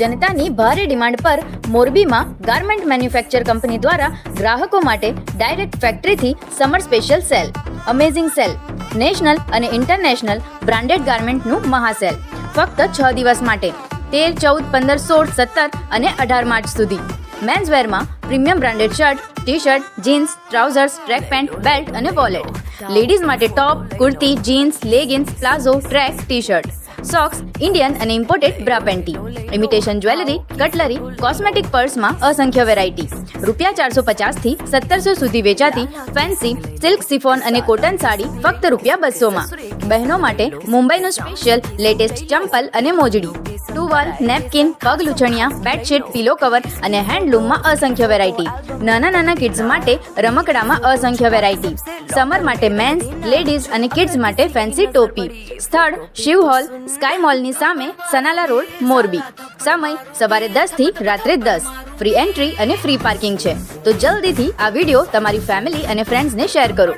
જનતાની ભારે ડિમાન્ડ પર મોરબીમાં ગાર્મેન્ટ મેન્યુફેક્ચર કંપની દ્વારા ગ્રાહકો માટે direct ફેક્ટરીથી summer special sale, amazing sale, national અને ઇન્ટરનેશનલ બ્રાન્ડેડ ગાર્મેન્ટનું મહાસેલ. ફક્ત છ દિવસ માટે, તેર, ચૌદ, પંદર, સોળ, સત્તર અને અઢાર માર્ચ સુધી. મેન્સવેરમાં premium branded shirt T shirt jeans, trousers, track pant, belt અને વોલેટ. લેડીઝ માટે top, kurti, jeans, leggings, palazzo, track T shirt socks Indian અને imported bra panty imitation jewellery cutlery cosmetic પર્સમાં અસંખ્ય વેરાયટી રૂપિયા ચારસો પચાસથી સત્તરસો સુધી વેચાતી ફેન્સી સિલ્ક સિફોન અને કોટન સાડી ફક્ત રૂપિયા બસોમાં બહેનો માટે મુંબઈનું સ્પેશિયલ લેટેસ્ટ ચંપલ અને મોજડી. ટુવાલ નેપકિન પગ લૂછણિયા બેડશીટ પિલો કવર અને હેન્ડલૂમમાં અસંખ્ય વેરાયટી નાના નાના કિડ્સ માટે રમકડામાં અસંખ્ય વેરાયટી સમર માટે મેન્સ લેડીઝ અને કિડ્સ માટે ફેન્સી ટોપી. સ્થળ શિવ હોલ સ્કાય મોલની સામે સનાલા રોડ, મોરબી. સમય, સવારે દસથી રાત્રે દસ. ફ્રી એન્ટ્રી અને ફ્રી પાર્કિંગ છે. તો જલ્દીથી આ વીડિયો તમારી ફેમિલી અને ફ્રેન્ડ્સને શેર કરો.